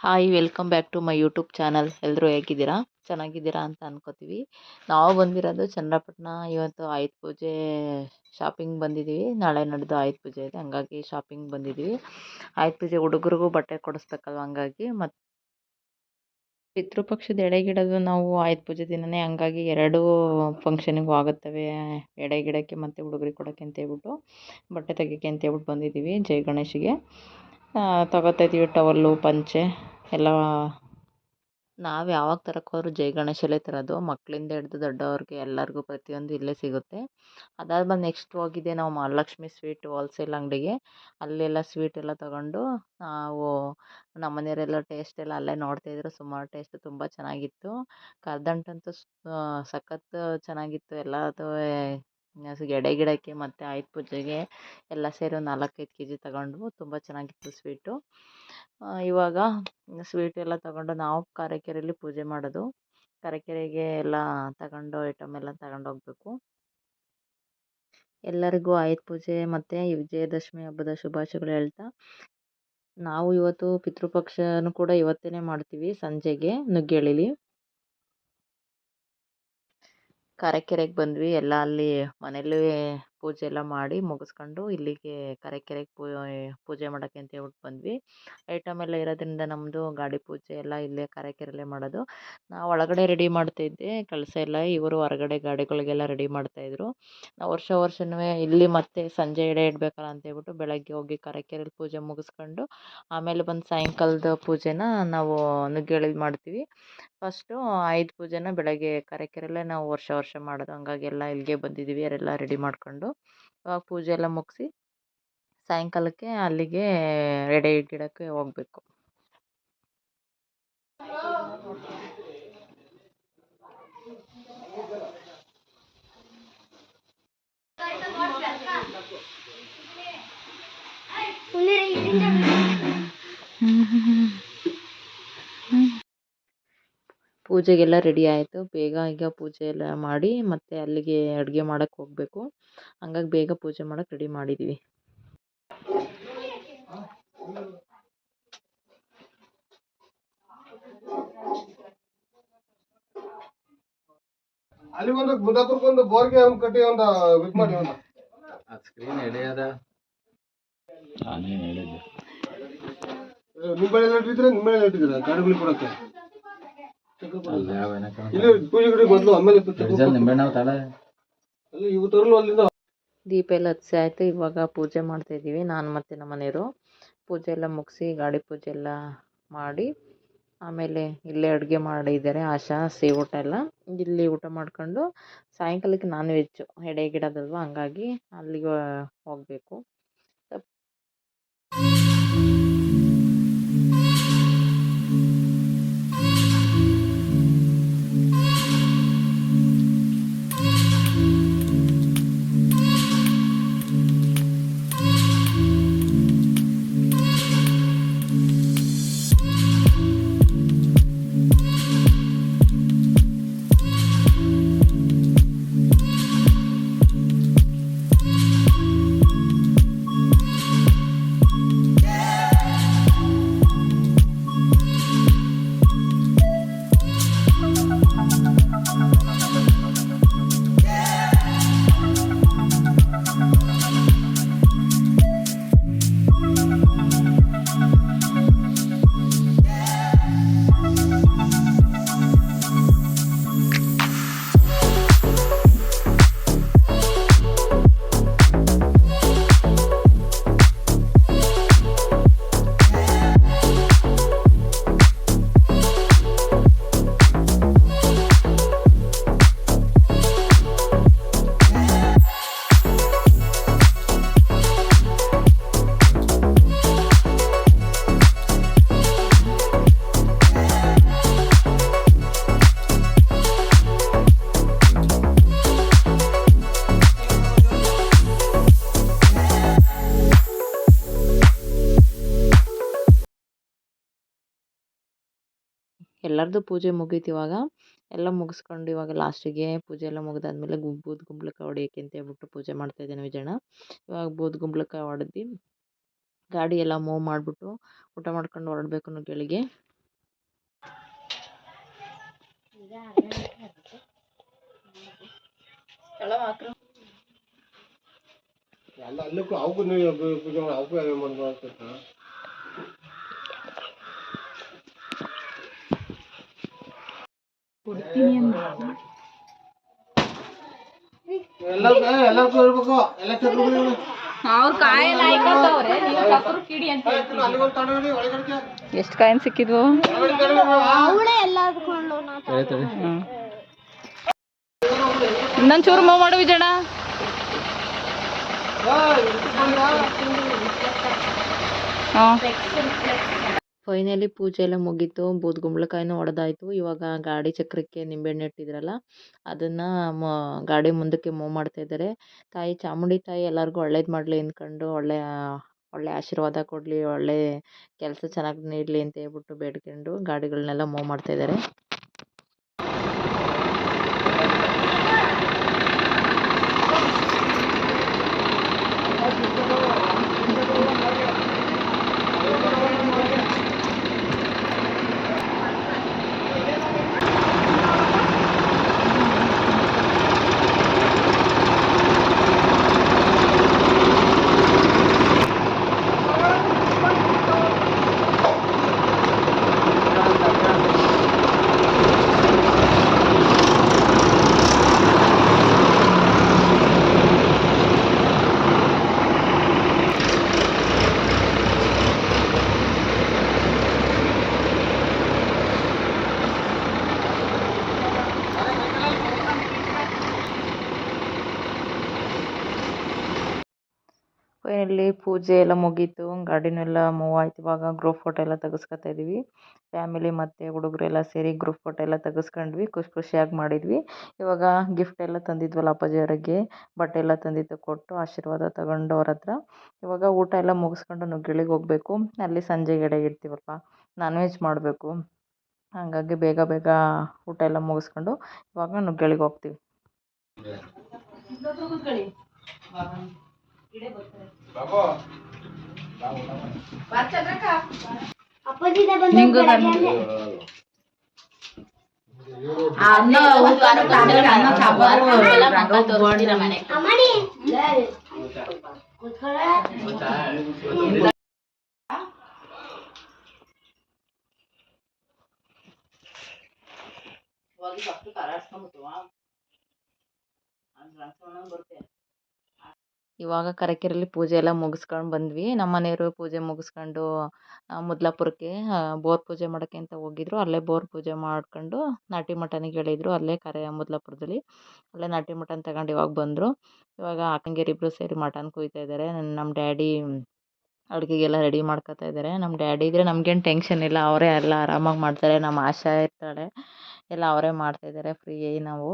Hi welcome back to my YouTube channel ಎಲ್ಲರೂ ಹೇಗಿದ್ದೀರಾ? ಚೆನ್ನಾಗಿದ್ದೀರಾ ಅಂತ ಅನ್ಕೋತೀವಿ. ನಾವು ಬಂದಿರೋದು ಚನ್ನಪಟ್ಟಣ ಇವತ್ತು ಆಯುಧ ಪೂಜೆ ಶಾಪಿಂಗ್ ಬಂದಿದ್ದೀವಿ ನಾಳೆ ನಡೆದು ಆಯುಧ ಪೂಜೆ ಇದೆ. ಹಂಗಾಗಿ ಶಾಪಿಂಗ್ ಬಂದಿದ್ದೀವಿ ಆಯುಧ ಪೂಜೆ ಹುಡುಗರಿಗೂ ಬಟ್ಟೆ ಕೊಡಿಸ್ಬೇಕಲ್ವ ಹಂಗಾಗಿ. ಮತ್ತು ಪಿತೃಪಕ್ಷದ ಎಡೆಗಿಡೋದು ನಾವು ಆಯುಧ ಪೂಜೆ ದಿನವೇ ಹಂಗಾಗಿ ಎರಡೂ ಫಂಕ್ಷನಿಗೂ ಆಗುತ್ತವೆ. ಎಡೆಗಿಡೋಕ್ಕೆ ಮತ್ತು ಹುಡುಗರಿಗೆ ಕೊಡೋಕ್ಕೆ ಅಂತ ಹೇಳ್ಬಿಟ್ಟು ಬಟ್ಟೆ ತೆಗಿಯೋಕ್ಕೆ ಅಂತ ಹೇಳ್ಬಿಟ್ಟು ಬಂದಿದ್ದೀವಿ ಜೈ ಗಣೇಶಿಗೆ. ತಗೋತಾ ಇದ್ದೀವಿ ಟವಲ್ಲು ಪಂಚೆ, ಎಲ್ಲ. ನಾವು ಯಾವಾಗ ತರಕ್ಕೆ ಹೋದ್ರೂ ಜೈ ಗಣೇಶಲ್ಲೇ ತರೋದು ಮಕ್ಕಳಿಂದ ಹಿಡ್ದು ದೊಡ್ಡವ್ರಿಗೆ ಎಲ್ಲರಿಗೂ ಪ್ರತಿಯೊಂದು ಇಲ್ಲೇ ಸಿಗುತ್ತೆ. ಅದಾದ್ಮೇಲೆ ನೆಕ್ಸ್ಟ್ ಹೋಗಿದ್ದೆ ನಾವು ಮಹಾಲಕ್ಷ್ಮಿ ಸ್ವೀಟ್ ಹೋಲ್ಸೇಲ್ ಅಂಗಡಿಗೆ. ಅಲ್ಲೆಲ್ಲ ಸ್ವೀಟ್ ಎಲ್ಲ ತಗೊಂಡು ನಾವು ನಮ್ಮ ಮನೆಯವರೆಲ್ಲ ಟೇಸ್ಟ್ ಎಲ್ಲ ಅಲ್ಲೇ ನೋಡ್ತಾಯಿದ್ರು ಸುಮಾರು ಟೇಸ್ಟ್ ತುಂಬ ಚೆನ್ನಾಗಿತ್ತು. ಕರ್ದಂಟಂತೂ ಸಖತ್ತು ಚೆನ್ನಾಗಿತ್ತು, ಎಲ್ಲದೂ ಎಡೆ ಗಿಡಕ್ಕೆ ಮತ್ತು ಆಯುಧ ಪೂಜೆಗೆ ಎಲ್ಲ ಸೇರಿ ಒಂದು ನಾಲ್ಕೈದು ಕೆ ಜಿ ತಗೊಂಡ್ವು. ತುಂಬ ಚೆನ್ನಾಗಿತ್ತು ಸ್ವೀಟು. ಇವಾಗ ಸ್ವೀಟ್ ಎಲ್ಲ ತಗೊಂಡು ನಾವು ಕಾರ್ಯಕೆರೆಯಲ್ಲಿ ಪೂಜೆ ಮಾಡೋದು. ಕಾರೆಕೆರೆಗೆ ಎಲ್ಲ ತಗೊಂಡು ಐಟಮ್ ಎಲ್ಲ ತಗೊಂಡು ಹೋಗ್ಬೇಕು. ಎಲ್ಲರಿಗೂ ಆಯುಧ ಪೂಜೆ ಮತ್ತು ವಿಜಯದಶಮಿ ಹಬ್ಬದ ಶುಭಾಶಯಗಳು ಹೇಳ್ತಾ. ನಾವು ಇವತ್ತು ಪಿತೃಪಕ್ಷನೂ ಕೂಡ ಇವತ್ತೇ ಮಾಡ್ತೀವಿ. ಸಂಜೆಗೆ ನುಗ್ಗೇಳಿಲಿ ಕಾರಕೆರೆಗೆ ಬಂದ್ವಿ. ಎಲ್ಲ ಅಲ್ಲಿ ಮನೇಲಿ ಪೂಜೆ ಎಲ್ಲ ಮಾಡಿ ಮುಗಿಸ್ಕೊಂಡು ಇಲ್ಲಿಗೆ ಕಾರಕೆರೆಗೆ ಪೂಜೆ ಮಾಡೋಕ್ಕೆ ಅಂತ ಹೇಳ್ಬಿಟ್ಟು ಬಂದ್ವಿ. ಐಟಮ್ ಎಲ್ಲ ಇರೋದ್ರಿಂದ ನಮ್ಮದು ಗಾಡಿ ಪೂಜೆ ಎಲ್ಲ ಇಲ್ಲೇ ಕರೆಕೆರೆಲ್ಲೇ ಮಾಡೋದು. ನಾವು ಒಳಗಡೆ ರೆಡಿ ಮಾಡ್ತಾಯಿದ್ದೆ ಕೆಲಸ ಎಲ್ಲ ಇವರು ಹೊರಗಡೆ ಗಾಡಿಗಳಿಗೆಲ್ಲ ರೆಡಿ ಮಾಡ್ತಾಯಿದ್ರು ನಾವು ವರ್ಷ ವರ್ಷವೇ ಇಲ್ಲಿ ಮತ್ತೆ ಸಂಜೆ ಎಡೆ ಇಡಬೇಕಲ್ಲ ಅಂತ ಹೇಳ್ಬಿಟ್ಟು ಬೆಳಗ್ಗೆ ಹೋಗಿ ಕಾರಕೆರೆಯಲ್ಲಿ ಪೂಜೆ ಮುಗಿಸ್ಕೊಂಡು ಆಮೇಲೆ ಬಂದು ಸಾಯಂಕಾಲದ ಪೂಜೆನ ನಾವು ನುಗ್ಗೇಳಿಲಿ ಮಾಡ್ತೀವಿ. ಫಸ್ಟು ಐದು ಪೂಜೆನ ಬೆಳಗ್ಗೆ ಕರೆಕೆರೆಯಲ್ಲೇ ನಾವು ವರ್ಷ ವರ್ಷ ಮಾಡೋದು. ಹಂಗಾಗಿ ಎಲ್ಲ ಇಲ್ಲಿಗೆ ಬಂದಿದ್ದೀವಿ. ಅವರೆಲ್ಲ ರೆಡಿ ಮಾಡ್ಕೊಂಡು. ಇವಾಗ ಪೂಜೆ ಎಲ್ಲ ಮುಗಿಸಿ ಸಾಯಂಕಾಲಕ್ಕೆ ಅಲ್ಲಿಗೆ ಎಡೆ ಇಡೋಕ್ಕೆ ಹೋಗಬೇಕು. ಪೂಜೆಗೆಲ್ಲ ರೆಡಿ ಆಯಿತು. ಬೇಗ ಈಗ ಪೂಜೆ ಎಲ್ಲ ಮಾಡಿ ಮತ್ತೆ ಅಲ್ಲಿಗೆ ಅಡುಗೆ ಮಾಡೋಕ್ಕೆ ಹೋಗಬೇಕು. ಹಂಗಾಗಿ ಬೇಗ ಪೂಜೆ ಮಾಡೋಕ್ಕೆ ರೆಡಿ ಮಾಡಿದ್ದೀವಿ ಅಲ್ಲಿ ಒಂದು ಗುಂದಾಪುರಕ್ಕೊಂದು ಬೋರ್ಗೆ ಒಂದು ಕಟ್ಟಿ ಒಂದು ಇದು ಮಾಡಿ ಒಂದು. ಆ ಸ್ಕ್ರೀನ್ ಎಳೆಯದ ನಾನೇ ಹೇಳಿದ್ದೆ. ನಿಂಬೆಳೆ ಇಟ್ಟಿದ್ರೆ ನಿಂಬೆಳೆ ಇಟ್ಟಿದ್ದೀರ? ಗಾಡಿಗಳಿಗೆ ಕೊಡಕ್ಕೆ? ದೀಪ ಎಲ್ಲ ಹಚ್ಚಿ ಆಯ್ತು ಇವಾಗ ಪೂಜೆ ಮಾಡ್ತಾ ಇದೀವಿ ನಾನು ಮತ್ತೆ ನಮ್ಮ ಮನೆಯವರು. ಪೂಜೆ ಎಲ್ಲ ಮುಗಿಸಿ ಗಾಡಿ ಪೂಜೆ ಎಲ್ಲ ಮಾಡಿ ಆಮೇಲೆ ಇಲ್ಲೇ ಅಡುಗೆ ಮಾಡಿದ್ದಾರೆ ಆಶಾ ಸಿ ಊಟ ಎಲ್ಲ. ಇಲ್ಲಿ ಊಟ ಮಾಡ್ಕೊಂಡು ಸಾಯಂಕಾಲಕ್ಕೆ ನಾನ್ ವೆಜ್ಜು. ಎಡೆ ಗಿಡದಲ್ವ ಹಂಗಾಗಿ ಅಲ್ಲಿಗೆ ಹೋಗಬೇಕು. ಎಲ್ಲರದು ಪೂಜೆ ಮುಗೀತು ಇವಾಗ. ಎಲ್ಲ ಮುಗಿಸ್ಕೊಂಡು ಇವಾಗ ಲಾಸ್ಟಿಗೆ ಪೂಜೆ ಎಲ್ಲ ಮುಗಿದಾದ್ಮೇಲೆ ಬೂದ್ ಗುಂಬ್ಳಕ್ಕೆ ಹೊಡಿಯೋಕೆ ಅಂತ ಹೇಳ್ಬಿಟ್ಟು ಪೂಜೆ ಮಾಡ್ತಾ ಮಾಡ್ತಾಯಿದ್ದೇನೆ ವಿಜಯಣ್ಣ. ಇವಾಗ ಬೂದ್ ಗುಂಬ್ಳಕ್ಕೆ ಹೊಡೆದು ಗಾಡಿ ಎಲ್ಲ ಮೂವ್ ಮಾಡಿಬಿಟ್ಟು ಊಟ ಮಾಡ್ಕೊಂಡು ಹೊರಡ್ಬೇಕು ಗೆಳಿಗೆ ಎಲ್ಲಕ್ಕೂ ಅವಕ್ಕೂ ನೀವು ಪೂಜೆ ಅವಕ್ಕೂ ಯಾವ್ಯಾವ ಅಂತ. ಅವ್ರ ಕಾಯಲ್ಲಿ ಹಾಯ್ಕೊತವ್ರೆ ನೀವು ಚಕ್ರ ಕಿಡಿ ಅಂತ ಎಷ್ಟು ಕಾಯಿನ್ ಸಿಕ್ಕಿದ್ವು? ಇನ್ನೊಂದು ಚೂರು ಮೂವ್ ಮಾಡು ವಿಜಣ ಹಾಂ. ಫೈನಲಿ ಪೂಜೆ ಎಲ್ಲ ಮುಗೀತು ಬೂದ್ಗುಂಬಳಕಾಯಿನೂ ಒಡೆದಾಯ್ತು. ಇವಾಗ ಗಾಡಿ ಚಕ್ರಕ್ಕೆ ನಿಂಬೆಹಣ್ಣು ಇಟ್ಟಿದ್ರಲ್ಲ, ಅದನ್ನು ಮ, ಗಾಡಿ ಮುಂದಕ್ಕೆ ಮೂವ್ ಮಾಡ್ತಾ ಇದ್ದಾರೆ. ತಾಯಿ ಚಾಮುಂಡಿ ತಾಯಿ ಎಲ್ಲರಿಗೂ ಒಳ್ಳೇದು ಮಾಡಲಿ ಅಂದ್ಕೊಂಡು ಒಳ್ಳೆಯ ಒಳ್ಳೆ ಆಶೀರ್ವಾದ ಕೊಡಲಿ, ಒಳ್ಳೆ ಕೆಲಸ ಚೆನ್ನಾಗಿ ನೀಡಲಿ ಅಂತ ಹೇಳ್ಬಿಟ್ಟು ಬೇಡ್ಕೊಂಡು ಗಾಡಿಗಳನ್ನೆಲ್ಲ ಮೂವ್ ಮಾಡ್ತಾ ಫೈನಲಿ ಪೂಜೆ ಎಲ್ಲ ಮುಗೀತು ಗಾಡಿನೆಲ್ಲ ಮೂವ್ ಆಯ್ತು. ಇವಾಗ ಗ್ರೂಪ್ ಫೋಟೋ ಎಲ್ಲ ತೆಗೆಸ್ಕೊತಾ ಇದ್ದೀವಿ ಫ್ಯಾಮಿಲಿ ಮತ್ತು ಹುಡುಗರೆಲ್ಲ ಸೇರಿ ಗ್ರೂಪ್ ಫೋಟೋ ಎಲ್ಲ ತೆಗೆಸ್ಕೊಂಡ್ವಿ ಖುಷಿ ಖುಷಿಯಾಗಿ ಮಾಡಿದ್ವಿ. ಇವಾಗ ಗಿಫ್ಟ್ ಎಲ್ಲ ತಂದಿದ್ವಲ್ಲ ಅಪ್ಪಾಜಿ ಅವರಿಗೆ, ಬಟ್ಟೆ ಎಲ್ಲ ತಂದಿದ್ದು ಕೊಟ್ಟು ಆಶೀರ್ವಾದ ತಗೊಂಡು ಅವ್ರ ಹತ್ರ. ಇವಾಗ ಊಟ ಎಲ್ಲ ಮುಗಿಸ್ಕೊಂಡು ನುಗ್ಗಿಳಿಗೆ ಹೋಗಬೇಕು. ಅಲ್ಲಿ ಸಂಜೆಗೆ ಎಡೆ ಇಡ್ತೀವಪ್ಪ ನಾನ್ ವೆಜ್ ಮಾಡಬೇಕು. ಹಾಗಾಗಿ ಬೇಗ ಬೇಗ ಊಟ ಎಲ್ಲ ಮುಗಿಸ್ಕೊಂಡು ಇವಾಗ ನುಗ್ಗಿಳಿಗೆ ಹೋಗ್ತೀವಿ. ನಿಂಗೂ ಅನ್ನ ಅನ್ನ ಸಾಂಬಾರು ಇವಾಗ ಕರಕೆರೆಯಲ್ಲಿ ಪೂಜೆ ಎಲ್ಲ ಮುಗಿಸ್ಕೊಂಡು ಬಂದ್ವಿ. ನಮ್ಮ ಮನೆಯವರು ಪೂಜೆ ಮುಗಿಸ್ಕೊಂಡು ಮುದ್ಲಾಪುರಕ್ಕೆ ಬೋರ್ ಪೂಜೆ ಮಾಡೋಕ್ಕೆ ಅಂತ ಹೋಗಿದ್ರು. ಅಲ್ಲೇ ಬೋರ್ ಪೂಜೆ ಮಾಡ್ಕೊಂಡು ನಾಟಿ ಮಠನಿಗೆ ಹೇಳಿದ್ರು. ಅಲ್ಲೇ ಕರೆ, ಮುದ್ಲಾಪುರದಲ್ಲಿ ಅಲ್ಲೇ ನಾಟಿ ಮಟನ್ ತಗೊಂಡು ಇವಾಗ ಬಂದರು. ಇವಾಗ ಹಾಕಂಗೇರಿ ಇಬ್ಬರು ಸೇರಿ ಮಟನ್ ಕುಯ್ತಾ ಇದ್ದಾರೆ ನಮ್ಮ ಡ್ಯಾಡಿ ಅಡುಗೆಗೆಲ್ಲ ರೆಡಿ ಮಾಡ್ಕೊತಾ ಇದ್ದಾರೆ ನಮ್ಮ ಡ್ಯಾಡಿ ಇದ್ದರೆ ನಮಗೇನು ಟೆನ್ಷನ್ ಇಲ್ಲ. ಅವರೇ ಎಲ್ಲ ಆರಾಮಾಗಿ ಮಾಡ್ತಾರೆ. ನಮ್ಮ ಆಶಾ ಇರ್ತಾಳೆ. ಎಲ್ಲ ಅವರೇ ಮಾಡ್ತಾಯಿದ್ದಾರೆ ಫ್ರೀ ನಾವು.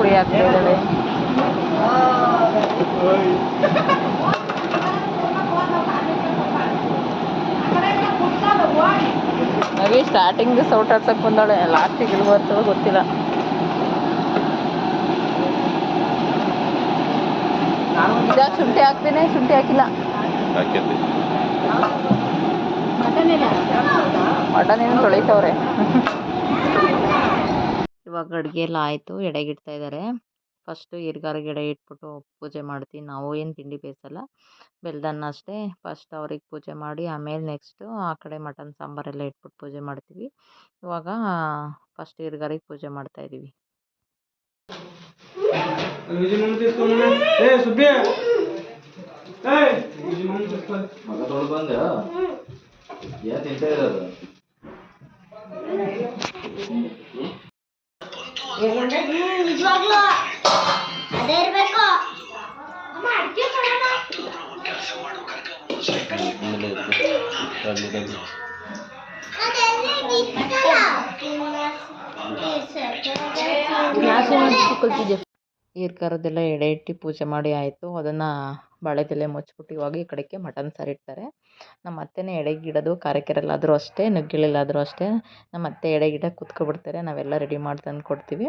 ಪುಡಿ ಹಾಕ್ತಾ ನವಿ ಸ್ಟಾರ್ಟಿಂಗ್ ಸೌಟ್ ಆಡ್ಸಕ್ಕೆ ಬಂದಾಳೆ. ಲಾಸ್ಟಿಗೆ ಇಲ್ಲಿ ಬರ್ತದೆ ಗೊತ್ತಿಲ್ಲ. ಇದಾಗ ಶುಂಠಿ ಹಾಕ್ತೇನೆ ಶುಂಠಿ ಹಾಕಿಲ್ಲ. ಮಟನ್ ಏನು ತೊಳಿತವ್ರೆ? ಇವಾಗ ಅಡುಗೆ ಎಲ್ಲ ಆಯಿತು ಎಡೆಗಿಡ್ತಾ ಇದ್ದಾರೆ ಫಸ್ಟು ಹಿರ್ಗಾರಿಗೆ ಎಡೆ ಇಟ್ಬಿಟ್ಟು ಪೂಜೆ ಮಾಡ್ತೀವಿ ನಾವು ಏನು ತಿಂಡಿ ಬೇಯಿಸಲ್ಲ ಬೆಲ್ಲದನ್ನ ಅಷ್ಟೇ ಫಸ್ಟ್ ಅವ್ರಿಗೆ ಪೂಜೆ ಮಾಡಿ ಆಮೇಲೆ ನೆಕ್ಸ್ಟು ಆ ಕಡೆ ಮಟನ್ ಸಾಂಬಾರೆಲ್ಲ ಇಟ್ಬಿಟ್ಟು ಪೂಜೆ ಮಾಡ್ತೀವಿ ಇವಾಗ ಫಸ್ಟ್ ಹಿರ್ಗಾರಿಗೆ ಪೂಜೆ ಮಾಡ್ತಾ ಇದ್ದೀವಿ ನಿಜವಾಗ್ಲೂ. ಅದೇ ಇರಬೇಕು. ಅಮ್ಮ ಎಡೆ ಇಟ್ಟು ಪೂಜೆ ಮಾಡಿ ಆಯಿತು. ಅದನ್ನು ಬಾಳೆದೆಲೆ ಮುಚ್ಚಿಬಿಟ್ಟು ಇವಾಗ ಈ ಕಡೆಗೆ ಮಟನ್ ಸಾರು ಇಡ್ತಾರೆ. ನಮ್ಮ ಅತ್ತೆನೇ ಎಡೆಗಿಡೋದು ಕಾರ್ಯಕ್ರಲ್ಲಾದರೂ ಅಷ್ಟೇ ನುಗ್ಗೇಳಿಲಾದರೂ ಅಷ್ಟೇ. ನಮ್ಮ ಅತ್ತೆ ಎಡೆಗಿಡಕ್ಕೆ ಕೂತ್ಕೊಬಿಡ್ತಾರೆ ನಾವೆಲ್ಲ ರೆಡಿ ಮಾಡಿ ತಂದು ಕೊಡ್ತೀವಿ.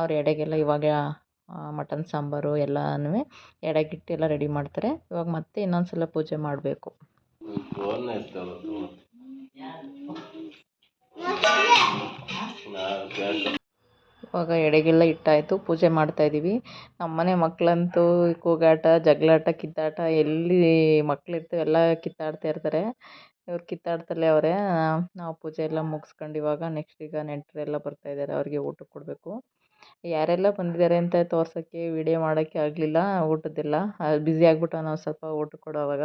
ಅವ್ರ ಎಡೆಗೆಲ್ಲ ಇವಾಗ ಮಟನ್ ಸಾಂಬಾರು ಎಲ್ಲನೂ ಎಡೆಗಿಟ್ಟು ಎಲ್ಲ ರೆಡಿ ಮಾಡ್ತಾರೆ. ಇವಾಗ ಮತ್ತೆ ಇನ್ನೊಂದು ಸಲ ಪೂಜೆ ಮಾಡಬೇಕು. ಇವಾಗ ಎಡೆಗೆಲ್ಲ ಇಟ್ಟಾಯಿತು. ಪೂಜೆ ಮಾಡ್ತಾಯಿದ್ದೀವಿ ನಮ್ಮನೆ ಮಕ್ಕಳಂತೂ ಕೂಗಾಟ, ಜಗಳಾಟ, ಕಿತ್ತಾಟ, ಎಲ್ಲಿ ಮಕ್ಳಿರ್ತವೆ ಎಲ್ಲ ಕಿತ್ತಾಡ್ತಾ ಇರ್ತಾರೆ. ಇವ್ರು ಕಿತ್ತಾಡ್ತಲೇ ಅವರೇ, ನಾವು ಪೂಜೆ ಎಲ್ಲ ಮುಗಿಸ್ಕೊಂಡು ಇವಾಗ ನೆಕ್ಸ್ಟ್ ಈಗ ನೆಂಟರೆಲ್ಲ ಬರ್ತಾಯಿದ್ದಾರೆ ಅವ್ರಿಗೆ ಊಟಕ್ಕೆ ಕೊಡಬೇಕು. ಯಾರೆಲ್ಲ ಬಂದಿದ್ದಾರೆ ಅಂತ ತೋರ್ಸೋಕ್ಕೆ ವಿಡಿಯೋ ಮಾಡೋಕ್ಕೆ ಆಗಲಿಲ್ಲ, ಊಟದ್ದೆಲ್ಲ. ಬ್ಯುಸಿ ಆಗಿಬಿಟ್ಟು ನಾವು ಸ್ವಲ್ಪ ಊಟ ಕೊಡೋವಾಗ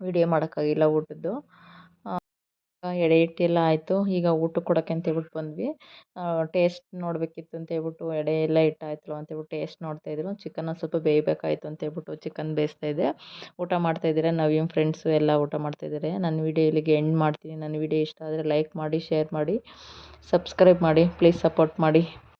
ವಿಡಿಯೋ ಮಾಡೋಕ್ಕಾಗಿಲ್ಲ ಊಟದ್ದು. ಎಡೆ ಹಿಟ್ಟೆಲ್ಲ ಆಯಿತು. ಈಗ ಊಟಕ್ಕೆ ಅಂತ ಹೇಳ್ಬಿಟ್ಟು ಬಂದ್ವಿ. ಟೇಸ್ಟ್ ನೋಡಬೇಕಿತ್ತು ಅಂತೇಳ್ಬಿಟ್ಟು ಎಡೆ ಎಲ್ಲ ಇಟ್ಟಾಯ್ತಲ್ಲ ಅಂತ ಹೇಳ್ಬಿಟ್ಟು ಟೇಸ್ಟ್ ನೋಡ್ತಾಯಿದ್ರು ಚಿಕನ್ ಸ್ವಲ್ಪ ಬೇಯಬೇಕಾಯ್ತು ಅಂತೇಳ್ಬಿಟ್ಟು ಚಿಕನ್ ಬೇಯಿಸ್ತಾ ಇದ್ದೆ. ಊಟ ಮಾಡ್ತಾಯಿದ್ದಾರೆ ನವೀನ್ ಫ್ರೆಂಡ್ಸು ಎಲ್ಲ ಊಟ ಮಾಡ್ತಾಯಿದ್ದಾರೆ ನನ್ನ ವಿಡಿಯೋ ಇಲ್ಲಿಗೆ ಎಂಡ್ ಮಾಡ್ತೀನಿ. ನನ್ನ ವಿಡಿಯೋ ಇಷ್ಟ ಆದರೆ ಲೈಕ್ ಮಾಡಿ ಶೇರ್ ಮಾಡಿ ಸಬ್ಸ್ಕ್ರೈಬ್ ಮಾಡಿ. ಪ್ಲೀಸ್ ಸಪೋರ್ಟ್ ಮಾಡಿ.